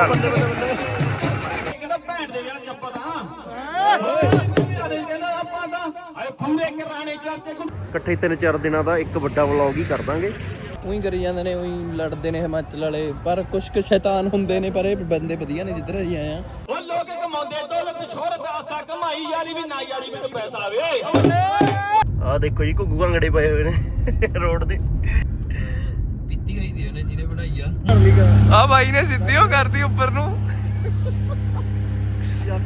ਚੱਲ। ਕਹਿੰਦਾ ਭੈਣ ਦੇ ਵਿਆਹ ਦਾ ਆਪਾਂ ਤਾਂ। ਇਕੱਠੇ ਤਿੰਨ ਚਾਰ ਦਿਨਾਂ ਦਾ ਇੱਕ ਵੱਡਾ ਵਲੌਗ ਹੀ ਕਰ ਦਾਂਗੇ। ਉਹੀ ਕਰੀ ਜਾਂਦੇ ਨੇ ਉਹੀ ਲੜਦੇ ਨੇ ਹਿਮਾਚਲ ਵਾਲੇ। ਪਰ ਕੁਝ ਕੁ ਸ਼ੈਤਾਨ ਹੁੰਦੇ ਨੇ ਪਰ ਇਹ ਬੰਦੇ ਵਧੀਆ ਨੇ ਜਿੱਧਰ ਅਸੀਂ ਆਏ ਆ ਉਹ ਲੋਕ ਕਮਾਉਂਦੇ ਦੌਲਤ ਸ਼ੋਹਰਤ ਆਸਾ ਕਮਾਈ ਯਾਰੀ ਵੀ ਨਾ ਯਾਰੀ ਵੀ ਤੇ ਪੈਸਾ ਆਵੇ। ਆਹ ਦੇਖੋ ਜੀ ਘੁੱਗੂ ਘੰਗੜੇ ਪਏ ਹੋਏ ਨੇ ਰੋਡ ਤੇ ਪੀਤੀ ਹੋਈ ਦੀ ਉਹਨੇ ਜਿਹਨੇ ਬਣਾਈ ਆ ਆ ਭਾਈ ਨੇ ਸਿੱਧੀ ਹੋ ਕਰਤੀ ਉੱਪਰ ਨੂੰ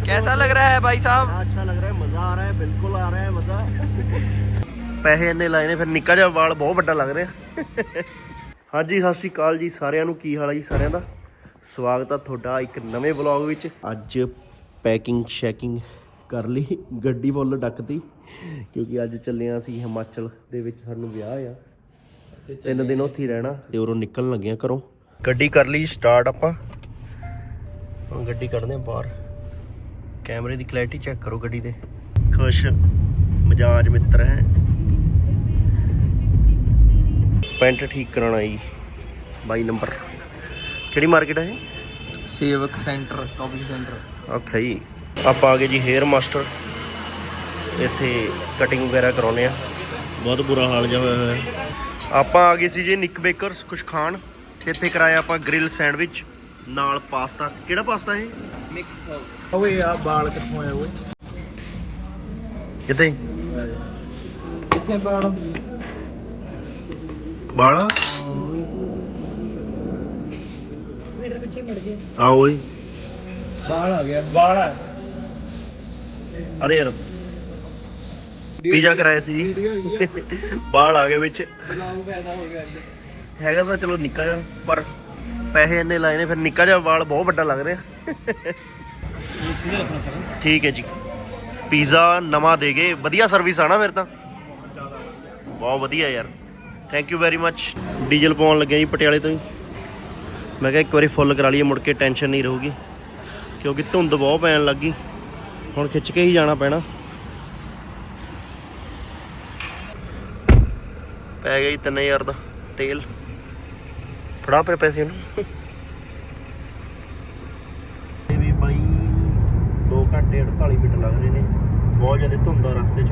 कैसा लग रहा है भाई साहब अच्छा लग रहा है मजा आ रहा है बिल्कुल आ रहा है मजा ਪੈਸੇ ਇੰਨੇ ਲਾਏ ਨੇ ਫਿਰ ਨਿੱਕਾ ਜਿਹਾ ਵਾਲ ਬਹੁਤ ਵੱਡਾ ਲੱਗ ਰਿਹਾ ਹਾਂਜੀ ਸਤਿ ਸ਼੍ਰੀ ਅਕਾਲ ਜੀ ਸਾਰਿਆਂ ਨੂੰ ਕੀ ਹਾਲ ਹੈ ਜੀ ਸਾਰਿਆਂ ਦਾ ਸਵਾਗਤ ਹੈ ਤੁਹਾਡਾ ਇੱਕ ਨਵੇਂ ਵਲੌਗ ਵਿੱਚ ਅੱਜ ਪੈਕਿੰਗ ਸ਼ੈਕਿੰਗ ਕਰ ਲਈ ਗੱਡੀ ਫੁੱਲ ਡੱਕਤੀ ਕਿਉਂਕਿ ਅੱਜ ਚੱਲੇ ਹਾਂ ਅਸੀਂ ਹਿਮਾਚਲ ਦੇ ਵਿੱਚ ਸਾਨੂੰ ਵਿਆਹ ਆ ਤਿੰਨ ਦਿਨ ਉੱਥੇ ਹੀ ਰਹਿਣਾ। ਤੇ ਉਰੋਂ ਨਿਕਲਣ ਲੱਗੇ ਆ ਘਰੋਂ। ਗੱਡੀ ਕਰ ਲਈ ਸਟਾਰਟ ਆਪਾਂ। ਹੁਣ ਗੱਡੀ ਕੱਢਦੇ ਆ ਬਾਹਰ। ਕੈਮਰੇ ਦੀ ਕਲੈਰਿਟੀ ਚੈੱਕ ਕਰੋ ਗੱਡੀ ਦੇ। ਖੁਸ਼ ਮਜਾਜ ਮਿੱਤਰ ਹੈ। ਪੈਂਟ ਠੀਕ ਕਰਾਉਣਾ ਜੀ ਬਾਈ ਨੰਬਰ। ਕਿਹੜੀ ਮਾਰਕੀਟ ਹੈ ਸੇਵਕ ਸੈਂਟਰ ਸ਼ਾਪਿੰਗ ਸੈਂਟਰ ਓਕੇ ਜੀ ਆਪਾਂ ਆ ਗਏ ਜੀ ਹੇਅਰ ਮਾਸਟਰ ਇੱਥੇ ਕਟਿੰਗ ਵਗੈਰਾ ਕਰਾਉਨੇ ਆ ਬਹੁਤ ਬੁਰਾ ਹਾਲ ਜਿਹਾ ਹੋਇਆ ਹੋਇਆ ਆਪਾਂ ਆ ਗਏ ਸੀ ਜੀ ਨਿਕ ਬੇਕਰਸ ਕੁਛ ਖਾਣ। ਤੇ ਇੱਥੇ ਕਰਾਇਆ ਆਪਾਂ ਗ੍ਰਿਲ ਸੈਂਡਵਿਚ ਨਾਲ ਪਾਸਤਾ। ਕਿਹੜਾ ਪਾਸਤਾ ਇਹ? ਮਿਕਸ ਸੌਸ ਓਏ ਆ ਬਾਲ ਕਿੱਥੋਂ ਆਏ ਓਏ? ਕਿਤੇ ਕਿੱਥੇ ਬਾਲ? ਬਾਲ? ਮੇਰੇ ਪਿੱਛੇ ਮੜ ਗਏ। ਆ ਓਏ। ਬਾਲ ਆ ਗਿਆ। ਬਾਲ ਆ। ਅਰੇ ਯਾਰ ਪੀਜ਼ਾ ਕਰਾਇਆ ਸੀ ਜੀ। ਬਾਹਰ ਆ ਗਏ ਵਿੱਚ। ਹੈਗਾ ਤਾਂ ਚਲੋ ਨਿੱਕਾ ਜਿਹਾ ਪਰ ਪੈਸੇ ਇੰਨੇ ਲਾਏ ਨੇ ਫਿਰ ਨਿੱਕਾ ਜਿਹਾ ਵਾਲ ਬਹੁਤ ਵੱਡਾ ਲੱਗ ਰਿਹਾ। ਠੀਕ ਹੈ ਜੀ। ਪੀਜ਼ਾ ਨਵਾਂ ਦੇ ਗਏ। ਵਧੀਆ ਸਰਵਿਸ ਆ ਨਾ ਫਿਰ ਤਾਂ। ਬਹੁਤ ਵਧੀਆ ਯਾਰ। Thank you very much diesel ਪਾਉਣ ਲੱਗਿਆ ਜੀ ਪਟਿਆਲੇ ਤੋਂ ਹੀ। ਮੈਂ ਕਿਹਾ ਇੱਕ ਵਾਰੀ ਫੁੱਲ ਕਰਾ ਲਈਏ ਮੁੜ ਕੇ ਟੈਨਸ਼ਨ ਨਹੀਂ ਰਹੂਗੀ। ਕਿਉਂਕਿ ਧੁੰਦ ਬਹੁਤ ਪੈਣ ਲੱਗੀ ਹੁਣ ਖਿੱਚ ਕੇ ਹੀ ਜਾਣਾ ਪੈਣਾ। ਪੈ ਗਿਆ ਜੀ 3000 ਦਾ ਤੇਲ। ਫੜਾ ਫਿਰ ਪੈਸੇ ਉਹਨੂੰ। ਇਹ ਵੀ ਬਾਈ 2 ਘੰਟੇ 48 ਮਿੰਟ ਲੱਗ ਰਹੇ ਨੇ। ਬਹੁਤ ਜ਼ਿਆਦਾ ਧੁੰਦ ਆ ਰਸਤੇ 'ਚ।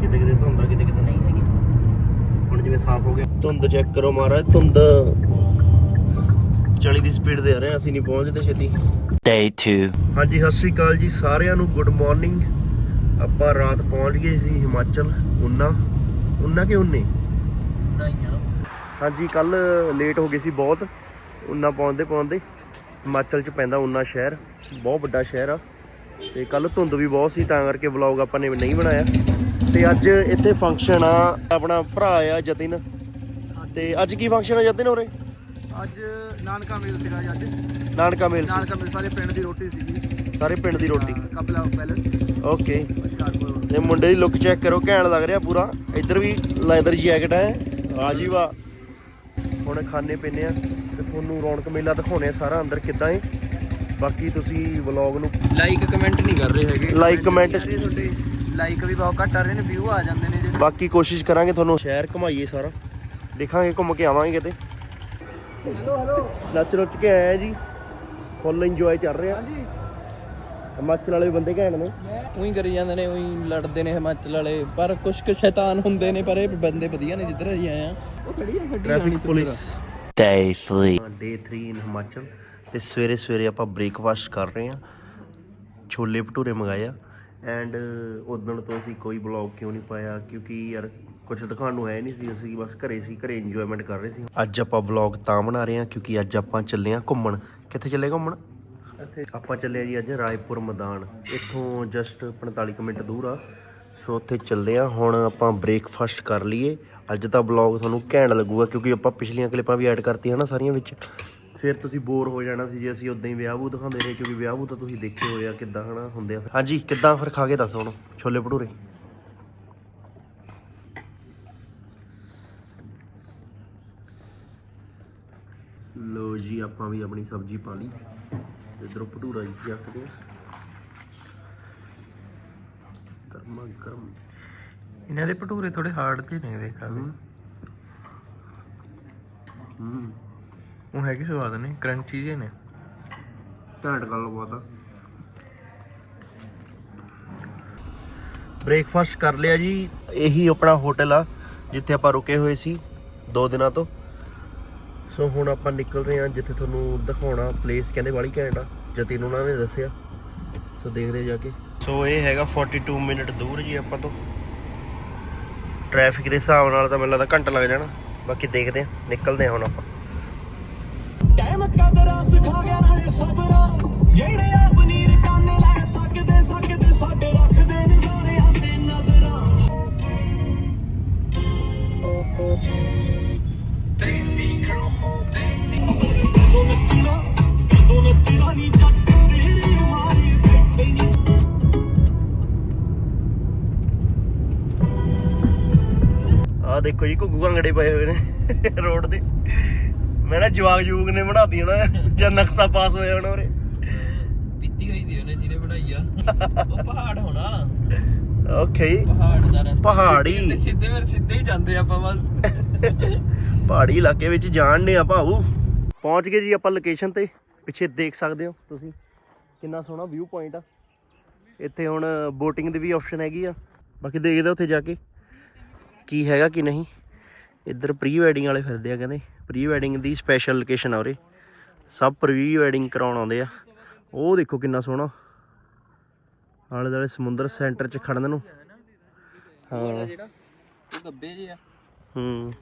ਕਿਤੇ ਕਿਤੇ ਧੁੰਦ ਆ ਕਿਤੇ ਕਿਤੇ ਨਹੀਂ ਹੈਗੀ। ਹੁਣ ਜਿਵੇਂ ਸਾਫ਼ ਹੋ ਗਿਆ। ਧੁੰਦ ਚੈੱਕ ਕਰੋ ਮਹਾਰਾਜ ਧੁੰਦ 40 ਦੀ ਸਪੀਡ ਤੇ ਆ ਰਹੇ ਅਸੀਂ ਨਹੀਂ ਪਹੁੰਚਦੇ ਛੇਤੀ। Day 2. ਹਾਂਜੀ ਸਤਿ ਸ਼੍ਰੀ ਅਕਾਲ ਜੀ ਸਾਰਿਆਂ ਨੂੰ। ਗੁੱਡ ਮਾਰਨਿੰਗ ਆਪਾਂ ਰਾਤ ਪਹੁੰਚ ਗਏ ਸੀ ਹਿਮਾਚਲ ਉਨਾ। ਉਨਾ ਕਿ ਉਨੇ? ਹਾਂਜੀ ਕੱਲ ਲੇਟ ਹੋ ਗਏ ਸੀ ਬਹੁਤ। ਉਨਾ ਪਹੁੰਚਦੇ ਪਹੁੰਚਦੇ ਹਿਮਾਚਲ ਚ ਪੈਂਦਾ ਉਨਾ ਸ਼ਹਿਰ। ਬਹੁਤ ਵੱਡਾ ਸ਼ਹਿਰ ਆ। ਤੇ ਕੱਲ ਧੁੰਦ ਵੀ ਬਹੁਤ ਸੀ ਤਾਂ ਕਰਕੇ ਵਲੌਗ ਆਪਾਂ ਨੇ ਨਹੀਂ ਬਣਾਇਆ। ਤੇ ਅੱਜ ਇੱਥੇ ਫੰਕਸ਼ਨ ਆ ਆਪਣਾ ਭਰਾ ਆ ਜਤਿਨ। ਤੇ ਅੱਜ ਕੀ ਫੰਕਸ਼ਨ ਆ ਜਤਿਨ ਉਰੇ? ਅੱਜ ਨਾਨਕਾ ਮੇਲ ਸੀਗਾ ਜੀ ਅੱਜ। ਨਾਨਕਾ ਮੇਲ ਸੀ। ਨਾਨਕਾ ਮੇਲ ਸਾਰੇ ਪਿੰਡ ਦੀ ਰੋਟੀ ਸੀਗੀ। ਸਾਰੇ ਪਿੰਡ ਦੀ ਰੋਟੀ। ਕਪਲਾ ਪੈਲਸ ਓਕੇ ਤੇ ਮੁੰਡੇ ਦੀ ਲੁੱਕ ਚੈੱਕ ਕਰੋ ਘੈਂਟ ਲੱਗ ਰਿਹਾ ਪੂਰਾ। ਇੱਧਰ ਵੀ ਲੈਦਰ ਜੈਕਟ ਹੈ। ਆ ਜੀ ਵਾ। ਹੁਣ ਖਾਣੇ ਪੀਣੇ ਆ ਤੇ ਤੁਹਾਨੂੰ ਰੌਣਕ ਮੇਲਾ ਦਿਖਾਉਣੇ ਆ ਸਾਰਾ ਅੰਦਰ ਕਿੱਦਾਂ ਏ। ਬਾਕੀ ਤੁਸੀਂ ਵਲੌਗ ਨੂੰ ਲਾਈਕ ਕਮੈਂਟ ਨਹੀਂ ਕਰ ਰਹੇ ਹੈਗੇ। Like, comment- ਤੁਹਾਡੇ। ਲਾਈਕ ਵੀ ਬਹੁਤ ਘੱਟ ਆ ਰਹੇ ਨੇ ਵਿਊ ਆ ਜਾਂਦੇ ਨੇ ਜੇ। ਬਾਕੀ ਕੋਸ਼ਿਸ਼ ਕਰਾਂਗੇ ਤੁਹਾਨੂੰ ਸ਼ਹਿਰ ਘੁਮਾਈਏ ਸਾਰਾ। ਦੇਖਾਂਗੇ ਘੁੰਮ ਕੇ ਆਵਾਂਗੇ ਕਿਤੇ। ਹੈਲੋ ਹੈਲੋ ਨੱਚ ਨੁੱਚ ਕੇ ਆਏ ਆ ਜੀ। ਫੁੱਲ ਇੰਜੋਏ ਚੱਲ ਰਿਹਾ। ਹਾਂਜੀ। ਹਿਮਾਚਲ ਵਾਲੇ ਬੰਦੇ ਘੈਂਟ ਨੇ। ਉਹੀ ਕਰੀ ਜਾਂਦੇ ਨੇ ਉਹੀ ਲੜਦੇ ਨੇ ਹਿਮਾਚਲ ਵਾਲੇ। ਪਰ ਕੁਝ ਕੁ ਸ਼ੈਤਾਨ ਹੁੰਦੇ ਨੇ ਪਰ ਇਹ ਬੰਦੇ ਵਧੀਆ ਨੇ ਜਿੱਧਰ ਅਸੀਂ ਆਏ ਆ ਉਹ ਖੜੀ ਆ ਗੱਡੀ traffic police Day 3. Day 3 in Himachal. ਤੇ ਸਵੇਰੇ ਸਵੇਰੇ ਆਪਾਂ ਬ੍ਰੇਕਫਾਸਟ ਕਰ ਰਹੇ ਹਾਂ। ਛੋਲੇ ਭਟੂਰੇ ਮੰਗਾਏ ਆ। ਐਂਡ ਉਦੋਂ ਤੋਂ ਅਸੀਂ ਕੋਈ ਬਲੌਗ ਕਿਉਂ ਨਹੀਂ ਪਾਇਆ? ਕਿਉਂਕਿ ਯਾਰ ਕੁਝ ਦਿਖਾਉਣ ਨੂੰ ਹੈ ਨਹੀਂ ਸੀ। ਅਸੀਂ ਬਸ ਘਰੇ ਸੀ ਘਰੇ ਇੰਜੋਇਮੈਂਟ ਕਰ ਰਹੇ ਸੀ। ਅੱਜ ਆਪਾਂ ਬਲੌਗ ਤਾਂ ਬਣਾ ਰਹੇ ਹਾਂ ਕਿਉਂਕਿ ਅੱਜ ਆਪਾਂ ਚੱਲੇ ਹਾਂ ਘੁੰਮਣ। ਕਿੱਥੇ ਚੱਲੇ ਘੁੰਮਣ? ਆਪਾਂ ਚੱਲੇ ਜੀ ਅੱਜ ਰਾਏਪੁਰ ਮੈਦਾਨ। ਇੱਥੋਂ ਜਸਟ 45 ਕੁ ਮਿੰਟ ਦੂਰ ਆ। ਸੋ ਉੱਥੇ ਚੱਲੇ ਆ। ਹੁਣ ਆਪਾਂ ਬ੍ਰੇਕਫਾਸਟ ਕਰ ਲਈਏ। ਅੱਜ ਦਾ ਬਲੌਗ ਤੁਹਾਨੂੰ ਘੈਂਟ ਲੱਗੂਗਾ ਕਿਉਂਕਿ ਆਪਾਂ ਪਿਛਲੀਆਂ ਕਲਿੱਪਾਂ ਵੀ ਐਡ ਕਰਤੀਆਂ ਨਾ ਸਾਰੀਆਂ ਵਿੱਚ। ਫਿਰ ਤੁਸੀਂ ਬੋਰ ਹੋ ਜਾਣਾ ਸੀ ਜੇ ਅਸੀਂ ਉਦਾਂ ਹੀ ਵਿਆਹ ਬੂ ਦਿਖਾਉਂਦੇ ਰਹੇ, ਕਿਉਂਕਿ ਵਿਆਹ ਬੂ ਤਾਂ ਤੁਸੀਂ ਦੇਖੇ ਹੋਏ ਆ ਕਿੱਦਾਂ ਹਨਾ ਹੁੰਦੇ ਆ। ਹਾਂਜੀ, ਕਿੱਦਾਂ ਫਿਰ ਖਾ ਕੇ ਦੱਸੋ ਹੁਣ, ਛੋਲੇ ਭਟੂਰੇ। ਲੋ ਜੀ, ਆਪਾਂ ਵੀ ਆਪਣੀ ਸਬਜ਼ੀ ਪਾ ਲਈ। ਇਧਰੋਂ ਭਟੂਰਾ ਜੀ ਚੱਕਦੇ ਆ ਗਰਮਾ ਗਰਮ ਇਹਨਾਂ ਦੇ ਭਟੂਰੇ ਥੋੜੇ ਹਾਰਡ ਤੇ ਨੇ ਦੇਖਾ ਹੂੰ। ਹੂੰ। ਉਹ ਹੈਗੇ ਸਵਾਦ ਨੇ ਕਰੰਚੀ ਜਿਹੇ ਨੇ। ਘੈਂਟ ਗੱਲਬਾਤ ਆ। ਬ੍ਰੇਕਫਾਸਟ ਕਰ ਲਿਆ ਜੀ ਇਹੀ ਆਪਣਾ ਹੋਟਲ ਆ ਜਿੱਥੇ ਆਪਾਂ ਰੁਕੇ ਹੋਏ ਸੀ ਦੋ ਦਿਨਾਂ ਤੋਂ। ਸੋ ਹੁਣ ਆਪਾਂ ਨਿਕਲ ਰਹੇ ਹਾਂ ਜਿੱਥੇ ਤੁਹਾਨੂੰ ਦਿਖਾਉਣਾ ਪਲੇਸ ਕਹਿੰਦੇ ਵਾਲੀ ਘੈਂਟ ਆ, ਜਤਿਨ ਉਹਨਾਂ ਨੇ ਦੱਸਿਆ। ਸੋ ਦੇਖਦੇ ਜਾ ਕੇ। ਸੋ ਇਹ ਹੈਗਾ 42 ਮਿੰਟ ਦੂਰ ਜੀ ਆਪਾਂ ਤੋਂ। ਟ੍ਰੈਫਿਕ ਦੇ ਹਿਸਾਬ ਨਾਲ ਤਾਂ ਮੈਨੂੰ ਲੱਗਦਾ ਘੰਟਾ ਲੱਗ ਜਾਣਾ। ਬਾਕੀ ਦੇਖਦੇ ਹਾਂ, ਨਿਕਲਦੇ ਹਾਂ ਹੁਣ ਆਪਾਂ। ਨੀ ਨੀ। ਆਹ ਦੇਖੋ ਜੀ ਘੁੱਗੂ ਘੰਗੜੇ ਪਏ ਹੋਏ ਨੇ ਰੋਡ ਤੇ ਮੈਂ ਨਾ ਜਵਾਗ ਜੂਗ ਨੇ ਬਣਾਤੀ ਹੋਣਾ ਜਾਂ ਨਕਸ਼ਾ ਪਾਸ ਹੋਇਆ ਹੋਣਾ ਉਰੇ। ਪੀਤੀ ਹੋਈ ਦੀ ਉਹਨੇ ਜਿਹਨੇ ਬਣਾਈ ਆ। ਉਹ ਪਹਾੜ ਹੋਣਾ। ਓਕੇ ਪਹਾੜ ਦਾ ਰਸਤਾ। ਪਹਾੜੀ। ਸਿੱਧੇ- ਫਿਰ ਸਿੱਧੇ ਹੀ ਜਾਂਦੇ ਆਪਾਂ ਬਸ। ਪਹਾੜੀ ਇਲਾਕੇ ਵਿੱਚ ਜਾਣਨੇ ਆ ਭਾਊ। ਪਹੁੰਚ ਗਏ ਜੀ ਆਪਾਂ ਲੋਕੇਸ਼ਨ ਤੇ। ਪਿੱਛੇ ਦੇਖ ਸਕਦੇ ਹੋ ਤੁਸੀਂ। ਕਿੰਨਾ ਸੋਹਣਾ ਵਿਊ ਪੁਆਇੰਟ ਆ। ਇੱਥੇ ਹੁਣ ਬੋਟਿੰਗ ਦੀ ਵੀ ਆਪਸ਼ਨ ਹੈਗੀ ਆ। ਬਾਕੀ ਦੇਖਦੇ ਉੱਥੇ ਜਾ ਕੇ ਕੀ ਹੈਗਾ ਕੀ ਨਹੀਂ। ਇੱਧਰ ਪ੍ਰੀ ਵੈਡਿੰਗ ਵਾਲੇ ਫਿਰਦੇ ਆ ਕਹਿੰਦੇ। ਪ੍ਰੀ ਵੈਡਿੰਗ ਦੀ ਸਪੈਸ਼ਲ ਲੋਕੇਸ਼ਨ ਆ ਉਰੇ। ਸਭ ਪ੍ਰੀ ਵੈਡਿੰਗ ਕਰਾਉਣ ਆਉਂਦੇ ਆ। ਉਹ ਦੇਖੋ ਕਿੰਨਾ ਸੋਹਣਾ। ਆਲੇ ਦੁਆਲੇ ਸਮੁੰਦਰ ਸੈਂਟਰ 'ਚ ਖੜਨ ਨੂੰ। ਹਾਂ। ਜਿਹੜਾ ਉਹ ਗੱਬੇ ਜੇ ਆ। ਹੂੰ।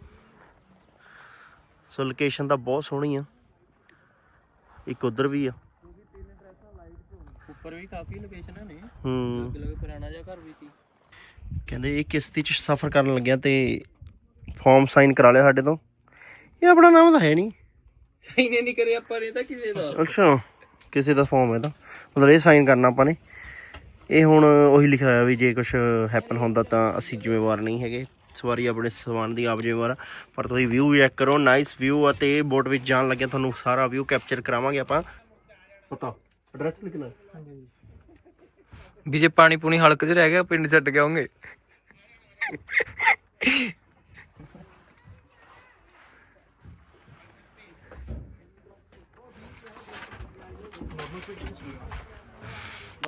ਸੋ ਲੋਕੇਸ਼ਨ ਤਾਂ ਬਹੁਤ ਸੋਹਣੀ ਆ। ਇੱਕ ਉਧਰ ਵੀ ਆ। ਉੱਪਰ ਵੀ ਕਾਫੀ ਲੋਕੇਸ਼ਨਾਂ ਨੇ। ਹੂੰ। ਲੱਗ ਪੁਰਾਣਾ ਜਿਹਾ ਘਰ ਵੀ ਸੀ। ਕਹਿੰਦੇ ਇਹ ਕਿਸ਼ਤੀ 'ਚ ਸਫ਼ਰ ਕਰਨ ਲੱਗਿਆ ਤੇ ਫਾਰਮ ਸਾਈਨ ਕਰਾ ਲਿਆ ਸਾਡੇ ਤੋਂ। ਇਹ ਆਪਣਾ ਨਾਮ ਤਾਂ ਹੈ ਨਹੀਂ ਸਾਈਨ ਨਹੀਂ ਕਰਿਆ ਆਪਾਂ ਨੇ ਤਾਂ ਕਿਸੇ ਦਾ। ਅੱਛਾ ਕਿਸੇ ਦਾ ਫਾਰਮ ਹੈ ਤਾਂ। ਮਤਲਬ ਇਹ ਸਾਈਨ ਕਰਨਾ ਆਪਾਂ ਨੇ। ਇਹ ਹੁਣ ਉਹੀ ਲਿਖਿਆ ਹੋਇਆ ਵੀ ਜੇ ਕੁਝ ਹੈਪਨ ਹੁੰਦਾ ਤਾਂ ਅਸੀਂ ਜ਼ਿੰਮੇਵਾਰ ਨਹੀਂ ਹੈਗੇ। ਸਵਾਰੀ ਆਪਣੇ ਸਮਾਨ ਦੀ ਆਪ ਜ਼ਿੰਮੇਵਾਰ ਆ ਪਰ ਤੁਸੀਂ ਵਿਊ ਚੈੱਕ ਕਰੋ ਨਾਈਸ ਵਿਊ ਆ ਬੋਟ ਵਿੱਚ ਜਾਣ ਲੱਗਿਆ, ਤੁਹਾਨੂੰ ਸਾਰਾ ਵਿਊ ਕੈਪਚਰ ਕਰਾਵਾਂਗੇ ਆਪਾਂ। ਪਤਾ ਐਡਰੈਸ ਲਿਖਣਾ ਵੀ ਜੇ ਪਾਣੀ ਪੂਣੀ ਹਲਕ 'ਚ ਰਹਿ ਗਿਆ, ਪਿੰਡ ਛੱਡ ਕੇ ਆਉਂਗੇ।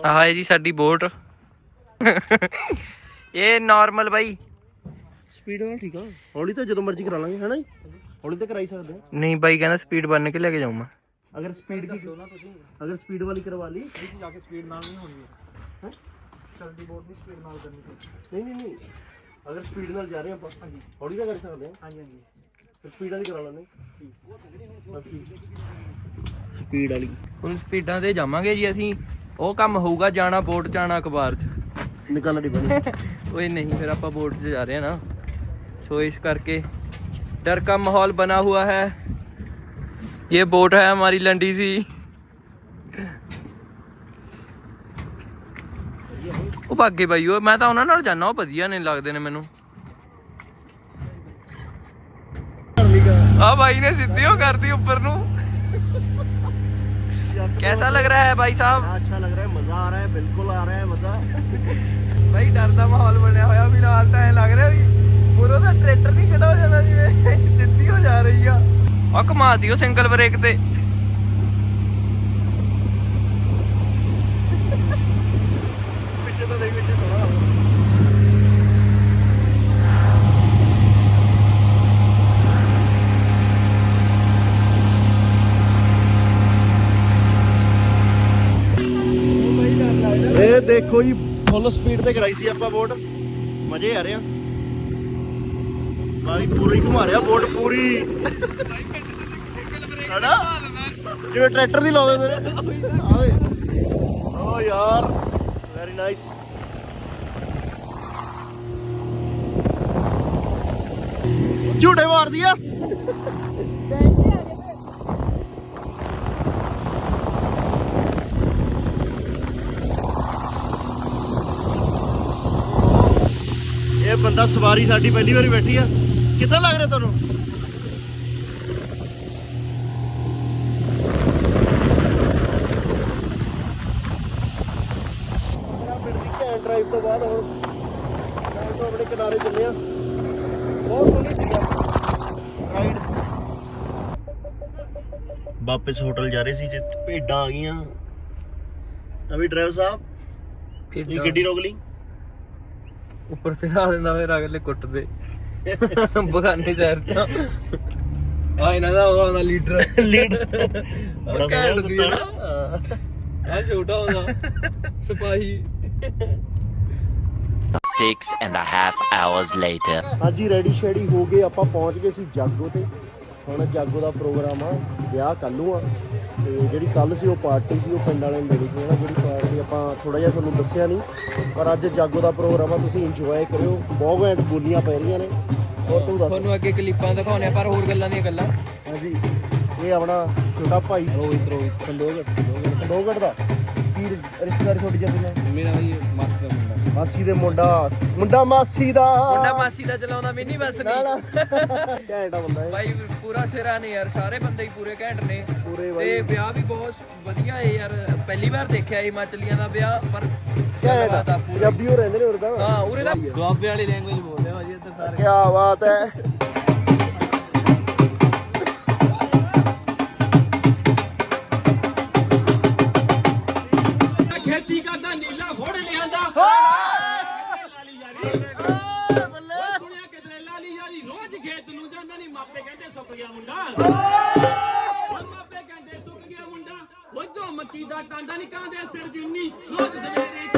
ਆਹ ਹੈ ਜੀ ਸਾਡੀ ਬੋਟ ਇਹ ਨਾਰਮਲ ਬਾਈ। ਸਪੀਡ ਨਾਲ ਠੀਕ ਆ। ਹੌਲੀ ਤਾਂ ਜਦੋਂ ਮਰਜ਼ੀ ਕਰਾ ਲਾਂਗੇ ਹੈਨਾ ਹੌਲੀ ਤਾਂ ਕਰਾਈ ਸਕਦੇ ਆ। ਨਹੀਂ ਬਾਈ ਕਹਿੰਦਾ ਸਪੀਡ ਬੰਨ ਕੇ ਲੈ ਕੇ ਜਾਊਂ ਅਗਰ ਸਪੀਡ ਕੀ ਅਗਰ ਸਪੀਡ ਵਾਲੀ ਕਰਵਾ ਲਈ। ਤੁਸੀਂ ਜਾ ਕੇ ਸਪੀਡ ਨਾਲ ਨਹੀਂ ਹੋਣੀ ਹੈ ਚਲਦੀ ਬੋਰਡ ਦੀ ਸਪੀਡ ਨਾਲ ਕਰਨੀ ਨਹੀਂ ਨਹੀਂ। ਨਹੀਂ ਅਗਰ ਸਪੀਡ ਨਾਲ ਜਾ ਰਹੇ ਆਪਾਂ ਹਾਂਜੀ। ਹੌਲੀ ਤਾਂ ਕਰ ਸਕਦੇ ਆ। ਹਾਂਜੀ ਹਾਂਜੀ। ਸਪੀਡ ਵਾਲੀ ਕਰਾ ਲੈਣੇ ਸਪੀਡ ਵਾਲੀ। ਹੁਣ ਸਪੀਡਾਂ ਤੇ ਜਾਵਾਂਗੇ ਜੀ ਅਸੀਂ। ਉਹ ਕੰਮ ਹੋਊਗਾ ਜਾਣਾ ਬੋਰਡ ਚਾਣਾ ਅਖਬਾਰ 'ਚ। ਨਿਕਲਣੀ ਬਣੀ ਓਏ ਨਹੀਂ ਫਿਰ ਆਪਾਂ ਬੋਰਡ 'ਚ ਜਾ ਰਹੇ ਆ ਨਾ। सो इस करके डर का माहौल बना हुआ है ये बोट है हमारी लंडी सी ਉਹ ਭਾਗੇ ਬਾਈ ਉਹ ਮੈਂ ਤਾਂ ਉਹਨਾਂ ਨਾਲ ਜਾਣਾ ਉਹ ਵਧੀਆ ਨੇ ਲੱਗਦੇ ਨੇ ਮੈਨੂੰ ਆ ਭਾਈ ਨੇ ਸਿੱਧੀ ਉਹ ਕਰਦੀ ਉੱਪਰ ਨੂੰ कैसा लग रहा है भाई साहब अच्छा लग रहा है मजा आ रहा है बिल्कुल आ रहा है मजा ਬਾਈ ਡਰ ਦਾ ਮਾਹੌਲ ਬਣਿਆ ਹੋਇਆ ਵੀ ਨਾਲ ਤਾਂ ਐ ਲੱਗ ਰਿਹਾ ਵੀ ਪੂਰਾ ਦਾ ਟਰੈਕਟਰ ਨਹੀਂ ਖੜਾ ਹੋ ਜਾਂਦਾ ਜਿਵੇਂ ਸਿੱਧੀ ਹੋ ਜਾ ਰਹੀ ਆ। ਆ ਕਮਾਤੀ ਉਹ ਸਿੰਗਲ ਬ੍ਰੇਕ ਤੇ। ਪਿੱਛੇ ਤਾਂ ਦੇਖ ਪਿੱਛੇ ਥੋੜਾ ਇਹ ਦੇਖੋ ਜੀ ਫੁੱਲ ਸਪੀਡ ਤੇ ਕਰਾਈ ਸੀ ਆਪਾਂ ਬੋਟ ਮਜ਼ੇ ਆ ਰਹੇ ਆ। ਬਾਈ ਪੂਰੀ ਘੁਮਾ ਰਿਹਾ, ਬੋਟ ਪੂਰੀ। ਹਣਾ ਜਿਵੇਂ ਟਰੈਕਟਰ ਦੀ ਲਾਉਂਦੇ ਨੇ ਆਵੇ। ਓ ਯਾਰ ਵੈਰੀ ਨਾਈਸ ਝੂਟੇ ਮਾਰਦੀ ਆ। ਇਹ ਬੰਦਾ ਸਵਾਰੀ ਸਾਡੀ ਪਹਿਲੀ ਵਾਰੀ ਬੈਠੀ ਆ। ਕਿੱਦਾਂ ਲੱਗ ਰਿਹਾ ਤੁਹਾਨੂੰ? ਡਰਾਈਵ ਤੋਂ ਬਾਅਦ ਹੁਣ ਮੈਂ ਤੋਂ ਆਪਣੇ ਕਿਨਾਰੇ ਚੱਲੇ ਆ ਬਹੁਤ ਸੋਹਣੀ ਸੀ ਰਾਈਡ ਵਾਪਸ ਹੋਟਲ ਜਾ ਰਹੇ ਸੀ ਜੇ ਭੇਡਾਂ ਆ ਗਈਆਂ। ਅਭੀ ਡਰਾਈਵਰ ਸਾਹਿਬ ਇਹ ਗੱਡੀ ਰੋਕ ਲਈ? ਉੱਪਰ ਲਾ ਦਿੰਦਾ ਫਿਰ ਅਗਲੇ ਕੁੱਟਦੇ। ਬਗਾਨੇ ਸ਼ਹਿਰ ਤੋਂ। ਆ ਇਹਨਾਂ ਦਾ ਉਹ ਆਉਂਦਾ ਲੀਡਰ। ਲੀਡ ਬੜਾ ਘੈਂਟ ਸੀ ਨਾ ਆ। ਛੋਟਾ ਹੁੰਦਾ ਸਿਪਾਹੀ। Six and a half hours later. ਹਾਂਜੀ ਰੈਡੀ ਸ਼ੈਡੀ ਹੋ ਗਏ। ਆਪਾਂ ਪਹੁੰਚ ਗਏ ਸੀ ਜਾਗੋ ਤੇ। ਹੁਣ ਜਾਗੋ ਦਾ ਪ੍ਰੋਗਰਾਮ ਆ। ਵਿਆਹ ਕੱਲ ਨੂੰ ਆ। ਤੇ ਜਿਹੜੀ ਕੱਲ ਸੀ ਉਹ ਪਾਰਟੀ ਸੀ ਉਹ ਪਿੰਡ ਵਾਲਿਆਂ ਨੇ ਦੇਣੀ ਸੀ ਨਾ ਜਿਹੜੀ ਪਾਰਟੀ ਆਪਾਂ ਥੋੜਾ ਜਿਹਾ ਤੁਹਾਨੂੰ ਦੱਸਿਆ ਨਹੀਂ ਪਰ ਅੱਜ ਜਾਗੋ ਦਾ ਪ੍ਰੋਗਰਾਮ ਆ ਤੁਸੀਂ ਇੰਜੋਏ ਕਰਿਓ ਬਹੁਤ ਘੈਂਟ ਬੋਲੀਆਂ ਪੈ ਰਹੀਆਂ ਨੇ। ਹੋਰ ਤੂੰ ਦੱਸ। ਤੁਹਾਨੂੰ ਅੱਗੇ ਕਲਿੱਪਾਂ ਦਿਖਾਉਣੇ ਆ ਪਰ ਹੋਰ ਗੱਲਾਂ ਦੀਆਂ ਗੱਲਾਂ। ਹਾਂਜੀ ਇਹ ਆਪਣਾ ਛੋਟਾ ਭਾਈ। ਰੋਹਿਤ ਰੋਹਿਤ। ਸੰਦੋਗੜ ਸੰਦੋਗੜ ਦਾ। ਕੀ ਰਿਸ਼ਤੇਦਾਰ ਛੋਟੀ ਜਾਂਦੀ ਨੇ ਮੇਰਾ ਵੀ ਮਾਸੀ ਦਾ ਮੁੰਡਾ। ਮਾਸੀ ਦੇ ਮੁੰਡਾ ਮੁੰਡਾ ਮਾਸੀ ਦਾ। ਮੁੰਡਾ ਮਾਸੀ ਦਾ ਚਲਾਉਂਦਾ ਮਿੰਨੀ ਬੱਸ ਨਾ ਨਹੀਂ ਨਾ। ਘੈਂਟ ਬੰਦਾ ਇਹ। ਬਾਈ ਪੂਰਾ ਸਿਰਾ ਨੇ ਯਾਰ ਸਾਰੇ ਬੰਦੇ ਹੀ ਪੂਰੇ ਘੈਂਟ ਨੇ। ਪੂਰੇ ਬਾਈ। ਤੇ ਵਿਆਹ ਵੀ ਬਹੁਤ ਵਧੀਆ ਹੈ ਯਾਰ ਪਹਿਲੀ ਵਾਰ ਦੇਖਿਆ ਹਿਮਾਚਲੀਆਂ ਦਾ ਵਿਆਹ ਪਰ ਘੈਂਟ ਆ। ਪੰਜਾਬੀ ਹੋ ਰਹਿੰਦੇ ਨੇ ਉਰੇ ਤਾਂ। ਹਾਂ ਉਰੇ ਦਾ ਦੁਆਬੇ ਵਾਲੀ ਲੈਂਗੁਏਜ ਬੋਲਦੇ ਆ ਭਾਜੀ ਇੱਧਰ ਸਾਰੇ। ਕੀ ਬਾਤ ਹੈ। ਮਾਪੇ ਕਹਿੰਦੇ ਸੁੱਕ ਗਿਆ ਮੁੰਡਾ। ਓਏ ਮਾਪੇ ਕਹਿੰਦੇ ਸੁੱਕ ਗਿਆ ਮੁੰਡਾ। ਓ ਜੋ ਮੱਕੀ ਦਾ ਟਾਂਡਾ ਨਹੀਂ ਕਾਂਦੇ ਸਿਰ ਜਿੰਨੀ ਰੋਜ਼ ਸਵੇਰੇ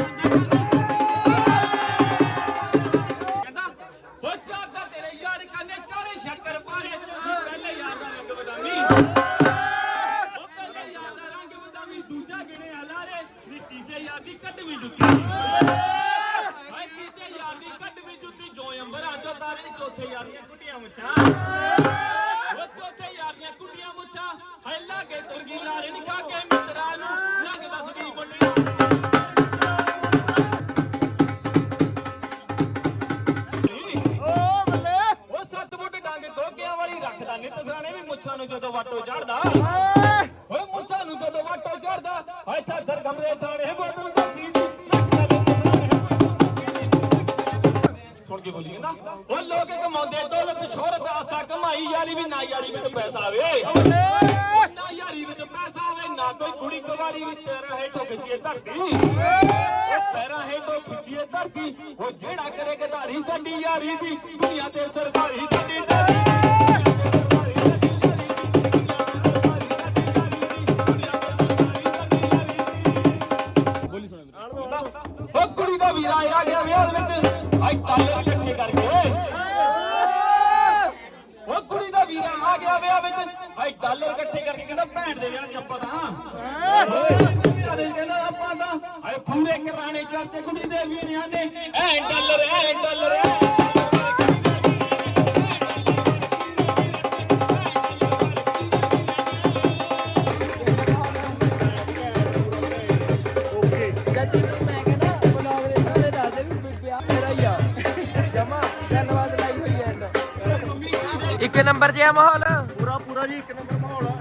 ਇੱਕ ਨੰਬਰ ਆ ਮਾਹੌਲ। ਪੂਰਾ ਪੂਰਾ ਜੀ ਇੱਕ ਨੰਬਰ ਮਾਹੌਲ ਆ।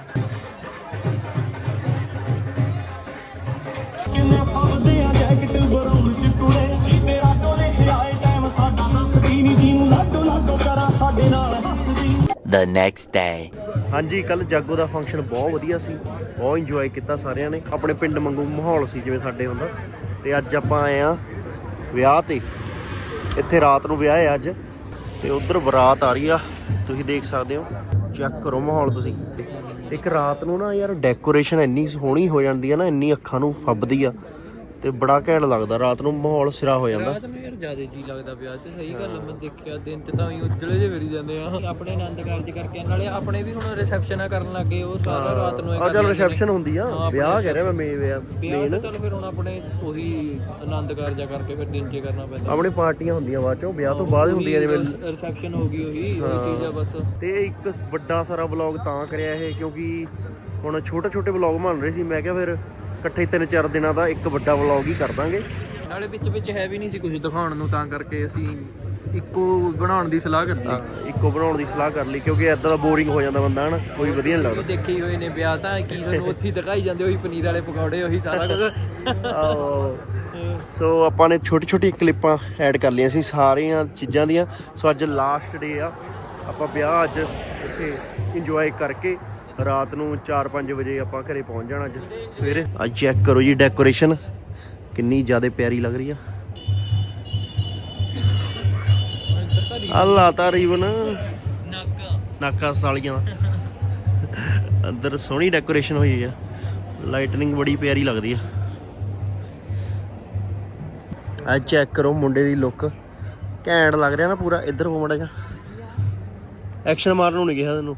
ਕਿੰਨੇ ਫਾਉਂਦੇ ਆ ਜੈਕਟ ਬਰਾਉਨ ਚ ਕੁੜੇ? ਜੀ ਤੇਰਾ ਟੋਲੇ ਖਿਆਏ ਟਾਈਮ ਸਾਡਾ ਦੱਸਦੀ ਨੀ ਜੀ ਨੂੰ ਲਾਡੋ ਲਾਡੋ ਕਰਾਂ ਸਾਡੇ ਨਾਲ ਹੱਸਦੀ। The next day. ਹਾਂਜੀ ਕੱਲ ਜਾਗੋ ਦਾ ਫੰਕਸ਼ਨ ਬਹੁਤ ਵਧੀਆ ਸੀ। ਬਹੁਤ ਇੰਜੋਏ ਕੀਤਾ ਸਾਰਿਆਂ ਨੇ। ਆਪਣੇ ਪਿੰਡ ਵਾਂਗੂ ਮਾਹੌਲ ਸੀ ਜਿਵੇਂ ਸਾਡੇ ਹੁੰਦਾ। ਤੇ ਅੱਜ ਆਪਾਂ ਆਏ ਆ ਵਿਆਹ ਤੇ। ਇੱਥੇ ਰਾਤ ਨੂੰ ਵਿਆਹ ਹੈ ਅੱਜ। ਤੇ ਉਧਰ ਬਰਾਤ ਆ ਰਹੀ ਆ। ਤੁਸੀਂ ਦੇਖ ਸਕਦੇ ਹੋ। ਚੈੱਕ ਕਰੋ ਮਾਹੌਲ ਤੁਸੀਂ। ਇੱਕ ਰਾਤ ਨੂੰ ਨਾ ਯਾਰ ਡੈਕੋਰੇਸ਼ਨ ਇੰਨੀ ਸੋਹਣੀ ਹੋ ਜਾਂਦੀ ਆ ਨਾ, ਇੰਨੀ ਅੱਖਾਂ ਨੂੰ ਫੱਬਦੀ ਆ। ਤੇ ਬੜਾ ਘੈਂਟ ਲੱਗਦਾ ਰਾਤ ਨੂੰ ਮਾਹੌਲ ਸਿਰਾ ਹੋ ਜਾਂਦਾ। ਰਾਤ ਨੂੰ ਯਾਰ ਜ਼ਿਆਦਾ ਜੀ ਲੱਗਦਾ ਪਿਆ ਤੇ ਸਹੀ ਗੱਲ ਆ, ਮੈਂ ਦੇਖਿਆ ਦਿਨ ਚ ਤਾਂ ਹੀ ਉਜਲੇ ਜੇ ਫਿਰੀ ਜਾਂਦੇ ਆ। ਆਪਣੇ ਆਨੰਦ ਕਾਰਜ ਕਰਕੇ ਨਾਲੇ ਆਪਣੇ ਵੀ ਹੁਣ ਰਿਸੈਪਸ਼ਨਾਂ ਕਰਨ ਲੱਗੇ ਉਹ ਸਾਰਾ ਰਾਤ ਨੂੰ ਆ ਚੱਲ। ਰਿਸੈਪਸ਼ਨ ਹੁੰਦੀ ਆ ਵਿਆਹ ਕਹਿ ਰਿਹਾ ਮੈਂ ਮੇ ਵਿਆਹ ਵਿਆਹ ਮੇਨ ਤਾਂ ਚੱਲ ਫਿਰ ਹੁਣ ਆਪਣੇ ਉਹੀ ਆਨੰਦ ਕਾਰਜਾ ਕਰਕੇ ਫਿਰ ਦਿਨ ਚ ਕਰਨਾ ਪੈਂਦਾ। ਆਪਣੇ ਪਾਰਟੀਆਂ ਹੁੰਦੀਆਂ ਬਾਅਦ ਚੋਂ ਵਿਆਹ ਤੋਂ ਬਾਅਦ ਹੁੰਦੀਆਂ ਜਿਵੇਂ ਰਿਸੈਪਸ਼ਨ ਹੋ ਗਈ ਉਹੀ ਉਹੀ ਚੀਜ਼ ਆ ਬਸ। ਤੇ ਇੱਕ ਵੱਡਾ ਸਾਰਾ ਵਲੌਗ ਤਾਂ ਕਰਿਆ ਇਹ ਕਿਉਂਕਿ ਹੁਣ ਛੋਟੇ ਛੋਟੇ ਵਲੌਗ ਬਣ ਰਹੇ ਸੀ ਮੈਂ ਕਿਹਾ ਫਿਰ ਇਕੱਠੇ ਤਿੰਨ ਚਾਰ ਦਿਨਾਂ ਦਾ ਇੱਕ ਵੱਡਾ ਵਲੌਗ ਹੀ ਕਰ ਦਾਂਗੇ। ਨਾਲੇ ਵਿੱਚ ਵਿੱਚ ਹੈ ਵੀ ਨਹੀਂ ਸੀ ਕੁਝ ਦਿਖਾਉਣ ਨੂੰ ਤਾਂ ਕਰਕੇ ਅਸੀਂ ਇੱਕੋ ਬਣਾਉਣ ਦੀ ਸਲਾਹ ਕੀਤੀ ਤਾਂ ਇੱਕੋ ਬਣਾਉਣ ਦੀ ਸਲਾਹ ਕਰ ਲਈ ਕਿਉਂਕਿ ਐਦਾਂ ਦਾ ਬੋਰਿੰਗ ਹੋ ਜਾਂਦਾ ਬੰਦਾ ਹਨਾ? ਕੋਈ ਵਧੀਆ ਨਹੀਂ ਲੱਗਦਾ। ਦੇਖੇ ਹੋਏ ਨੇ ਵਿਆਹ ਤਾਂ ਕੀ ਤੁਹਾਨੂੰ ਉੱਥੇ ਦਿਖਾਈ ਜਾਂਦੇ ਉਹੀ ਪਨੀਰ ਵਾਲੇ ਪਕੌੜੇ ਉਹੀ ਸਾਰਾ ਕੁਝ ਆਹੋ। ਸੋ ਆਪਾਂ ਨੇ ਛੋਟੀ ਛੋਟੀ ਕਲਿੱਪਾਂ ਐਡ ਕਰ ਲਈਆਂ ਸੀ ਸਾਰੀਆਂ ਚੀਜ਼ਾਂ ਦੀਆਂ। ਸੋ ਅੱਜ ਲਾਸਟ ਡੇ ਆ। ਆਪਾਂ ਵਿਆਹ ਅੱਜ ਇੱਥੇ ਇੰਜੋਏ ਕਰਕੇ ਰਾਤ ਨੂੰ 4-5 ਵਜੇ ਆਪਾਂ ਘਰੇ ਪਹੁੰਚ ਜਾਣਾ ਅੱਜ, ਸਵੇਰੇ। ਅੱਜ ਚੈੱਕ ਕਰੋ ਜੀ ਡੈਕੋਰੇਸ਼ਨ ਕਿੰਨੀ ਜ਼ਿਆਦਾ ਪਿਆਰੀ ਲੱਗ ਰਹੀ ਆ। ਅੱਲਾ ਤਾਂ ਨਾਕਾ ਨਾਕਾ ਸਾਲੀਆਂ। ਅੰਦਰ ਸੋਹਣੀ ਡੈਕੋਰੇਸ਼ਨ ਹੋਈ ਆ। ਲਾਈਟਨਿੰਗ ਬੜੀ ਪਿਆਰੀ ਲੱਗਦੀ ਆ। ਆ ਚੈੱਕ ਕਰੋ ਮੁੰਡੇ ਦੀ ਲੁੱਕ ਘੈਂਟ ਲੱਗ ਰਿਹਾ ਨਾ ਪੂਰਾ, ਇੱਧਰ ਹੋ ਮੜਾ ਜਾ ਐਕਸ਼ਨ ਮਾਰਨ ਨੂੰ ਨਹੀਂ ਕਿਹਾ ਤੈਨੂੰ।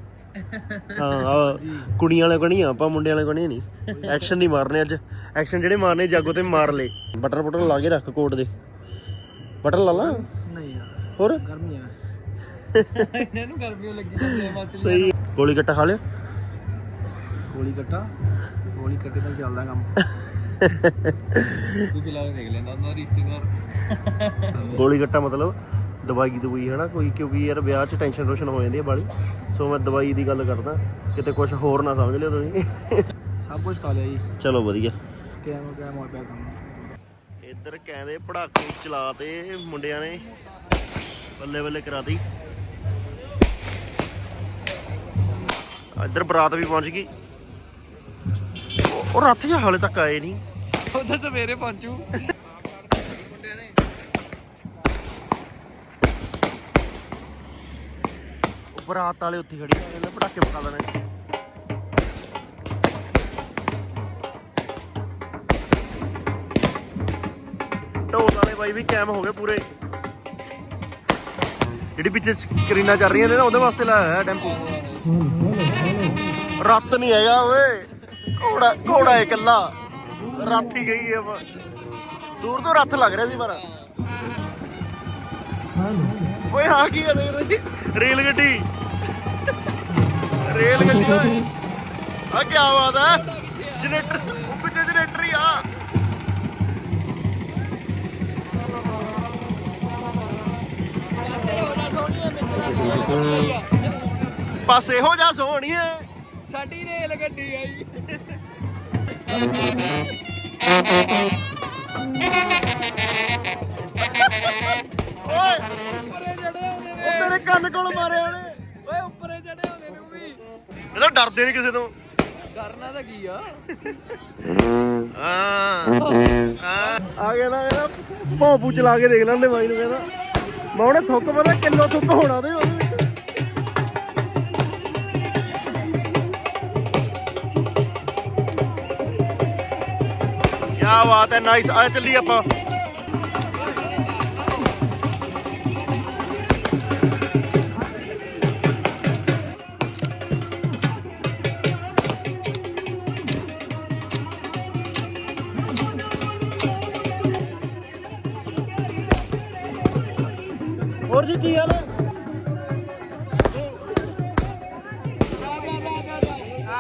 ਹਾਂ ਆ ਕੁੜੀਆਂ ਵਾਲੇ ਕਣੀ ਆਪਾਂ ਮੁੰਡਿਆਂ ਵਾਲੇ ਕਣੀ ਨਹੀਂ ਐਕਸ਼ਨ ਨਹੀਂ ਮਾਰਨੇ ਅੱਜ। ਐਕਸ਼ਨ ਜਿਹੜੇ ਮਾਰਨੇ ਜਾਗੋ ਤੇ ਮਾਰ ਲੇ ਬਟਨ ਬਟਨ ਲਾ ਕੇ ਰੱਖ ਕੋਟ ਦੇ। ਬਟਨ ਲਾ ਲਾ। ਨਹੀਂ ਯਾਰ ਹੋਰ? ਗਰਮੀ ਆ। ਇਹਨਾਂ ਨੂੰ ਗਰਮੀ ਲੱਗੀ ਜਾਂਦੀ ਹੈ ਹਿਮਾਚਲ ਸਹੀ। ਗੋਲੀ ਗੱਟਾ ਖਾ ਲਿਆ? ਗੋਲੀ ਕੱਟਾ? ਗੋਲੀ ਕੱਟੇ ਤਾਂ ਚੱਲਦਾ ਕੰਮ। ਤੂੰ ਪਿਲਾ ਕੇ ਦੇਖ ਲੈਂਦਾ ਉਹਨਾਂ ਰਿਸ਼ਤੇਦਾਰ। ਗੋਲੀ ਗੱਟਾ ਮਤਲਬ? ਦਵਾਈ ਦਵਾਈ ਹੈ ਨਾ ਕੋਈ ਕਿਉਂਕਿ ਯਾਰ ਵਿਆਹ 'ਚ ਟੈਨਸ਼ਨ ਰੋਸ਼ਨ ਹੋ ਜਾਂਦੀ ਹੈ ਬਾਲੀ ਸੋ ਮੈਂ ਦਵਾਈ ਦੀ ਗੱਲ ਕਰਦਾ ਕਿਤੇ ਕੁਝ ਹੋਰ ਨਾ ਸਮਝ ਲਿਓ ਤੁਸੀਂ। ਸਭ ਕੁਝ ਖਾ ਲਿਆ ਜੀ। ਚਲੋ ਵਧੀਆ। ਕਿਵੇਂ ਕਿਵੇਂ ਮੋੜ ਪਿਆ ਕੰਮ ਇੱਧਰ ਕਹਿੰਦੇ ਪੜਾਕੇ ਚਲਾ ਤੇ ਮੁੰਡਿਆਂ ਨੇ ਬੱਲੇ ਬੱਲੇ ਕਰਾਤੀ। ਇੱਧਰ ਬਰਾਤ ਵੀ ਪਹੁੰਚ ਗਈ। ਉਹ- ਰੱਥ ਜਿਹਾ ਹਾਲੇ ਤੱਕ ਆਏ ਨਹੀਂ। ਉਹ ਤਾਂ ਸਵੇਰੇ ਪਹੁੰਚੂ ਮੁੰਡਿਆਂ ਨੇ ਉਹ ਬਰਾਤ ਵਾਲੇ ਉੱਥੇ ਖੜੀ ਆ, ਇਹਨੇ ਪਟਾਕੇ ਪਕਾ ਲੈਣੇ। ਢੋਲ ਵਾਲੇ ਬਾਈ ਵੀ ਕੈਮ ਹੋ ਗਏ ਪੂਰੇ। ਜਿਹੜੀ ਪਿੱਛੇ ਸਕਰੀਨਾਂ ਚੱਲ ਰਹੀਆਂ ਨੇ ਨਾ, ਉਹਦੇ ਵਾਸਤੇ ਲਾਇਆ ਹੋਇਆ ਟੈਂਪੂ। ਰੱਤ ਨਹੀਂ ਹੈਗਾ ਓਏ। ਘੋੜਾ ਘੋੜਾ ਹੈ ਇਕੱਲਾ। ਰੱਥ ਹੀ ਗਈ ਹੈ ਦੂਰ ਤੋਂ ਰੱਥ ਲੱਗ ਰਿਹਾ ਸੀ ਪਰ। ਓਏ ਹਾਂ ਕੀ ਹੈ ਦੇਖ ਰਹੀ ਰੇਲ ਗੱਡੀ। ਰੇਲ ਗੱਡੀ ਓਏ। ਆ ਕੀ ਬਾਤ ਹੈ ਜਨਰੇਟਰ ਉਹ ਪਿੱਛੇ ਜਨਰੇਟਰ ਹੀ ਆ। ਪਾਸੇ ਹੋ ਜਾ ਸੋਹਣੀਏ ਸਾਡੀ ਰੇਲ ਗੱਡੀ ਆਈ। ਓਏ ਉੱਪਰੇ ਮੇਰੇ ਕੰਨ ਕੋਲ ਮਾਰਿਆ ਉਹਨੇ। ਇਹ ਤਾਂ ਡਰਦੇ ਨਹੀਂ ਕਿਸੇ ਤੋਂ। ਕਰਨਾ ਤਾਂ ਕੀ ਆ? ਆ ਆ ਗਿਆ ਨਾ ਇਹਦਾ ਭੌਂਪੂ ਚਲਾ ਕੇ ਦੇਖ ਲੈਂਦੇ ਬਾਈ ਨੂੰ ਕਹਿੰਦਾ। ਮੈਂ ਉਹਨੇ ਥੁੱਕ ਪਤਾ ਕਿਲੋ ਥੁੱਕ ਹੋਣਾ ਤੇ ਉਹਦੇ ਵਿੱਚ। ਕੀ ਬਾਤ ਹੈ ਨਾਈਸ ਆ ਚੱਲੀ ਆਪਾਂ। ਜੀ ਕੀ ਹਾਲ ਹੈ?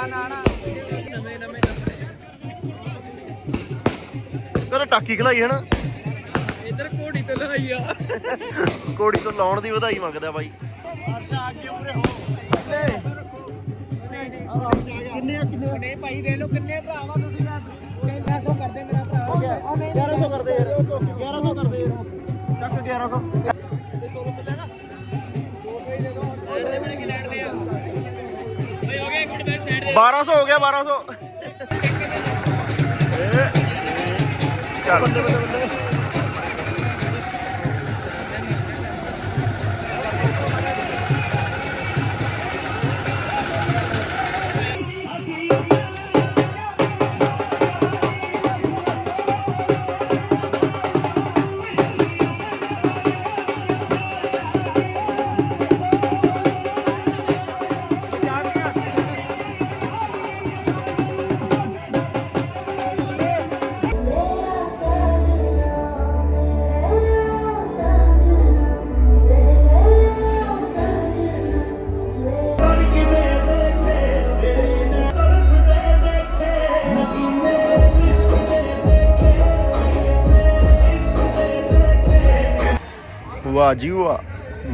ਨਵੇਂ ਨਵੇਂ ਕਦੇ ਟਾਕੀ ਖਲਾਈ ਹੈ ਨਾ? ਇੱਧਰ ਘੋੜੀ ਤੇ ਲਾਈ ਆ। ਕੋੜੀ ਤੋਂ ਲਾਉਣ ਦੀ ਵਧਾਈ ਮੰਗਦਾ ਬਾਈ। ਕਿੰਨੇ ਕਿੰਨੇ ਨੇ ਭਾਈ ਦੇ ਲੋ ਕਿੰਨੇ ਭਰਾਵਾ ਤੁਸੀਂ 300 ਕਰਦੇ ਮੇਰਾ ਭਰਾ। 1100 ਕਰਦੇ ਯਾਰ। 1100 ਕਰਦੇ ਯਾਰ। ਚੱਕ 1100 1200 ਹੋ ਗਿਆ 1200 ਚੱਲ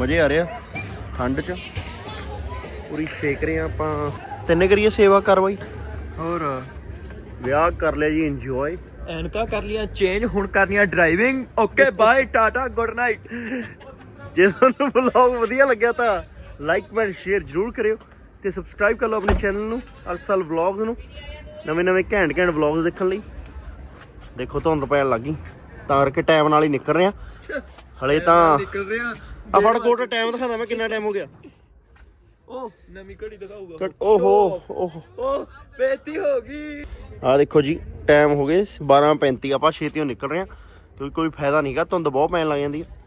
ਮਜ਼ੇ ਆ ਰਿਹਾ ਠੰਡ 'ਚ। ਪੂਰੀ ਸੇਕ ਰਹੇ ਆਪਾਂ। ਤਿੰਨੇ ਕਰੀਏ ਸੇਵਾ ਕਾਰਵਾਈ? ਹੋਰ। ਵਿਆਹ ਕਰ ਲਿਆ ਜੀ ਇੰਜੋਏ ਐਨਕਾ ਕਰ ਲਿਆ ਚੇਂਜ ਹੁਣ ਕਰਨੀਆਂ driving okay bye tata good night ਜੇ ਤੁਹਾਨੂੰ ਵਲੌਗ ਵਧੀਆ ਲੱਗਿਆ ਤਾਂ ਲਾਈਕ ਕਮੈਂਟ ਸ਼ੇਅਰ ਜ਼ਰੂਰ ਕਰਿਓ ਤੇ ਸਬਸਕ੍ਰਾਈਬ ਕਰ ਲਓ ਆਪਣੇ ਚੈਨਲ ਨੂੰ ਅਰਸਲ ਵਲੌਗਸ ਨੂੰ। ਨਵੇਂ ਨਵੇਂ ਘੈਂਟ ਘੈਂਟ ਵਲੌਗਸ ਦੇਖਣ ਲਈ। ਦੇਖੋ ਧੁੰਦ ਪੈਣ ਲੱਗੀ ਤਾਂ ਕਰਕੇ ਟਾਈਮ ਨਾਲ ਹੀ ਨਿਕਲ ਰਹੇ ਆ। ਹਲੇ ਤਾਂ ਨਿਕਲ ਰਿਹਾ ਆ। ਫੜ ਕੋਟ ਟਾਈਮ ਦਿਖਾਦਾ ਮੈਂ ਕਿੰਨਾ ਟਾਈਮ ਹੋ ਗਿਆ। ਉਹ ਨਵੀਂ ਘੜੀ ਦਿਖਾਊਗਾ। ਕੱਟ- ਓਹੋ ਓਹੋ। ਉਹ ਬੇਇੱਜ਼ਤੀ ਹੋ ਗਈ। ਆ ਦੇਖੋ ਜੀ ਟਾਈਮ ਹੋ ਗਏ 12:35 ਆਪਾਂ ਛੇਤੀੋਂ ਨਿਕਲ ਰਹੇ ਆ ਕਿਉਂਕਿ ਕੋਈ ਫਾਇਦਾ ਨਹੀਂਗਾ ਧੁੰਦ ਬਹੁਤ ਪੈਣ ਲੱਗ ਜਾਂਦੀ ਹੈ।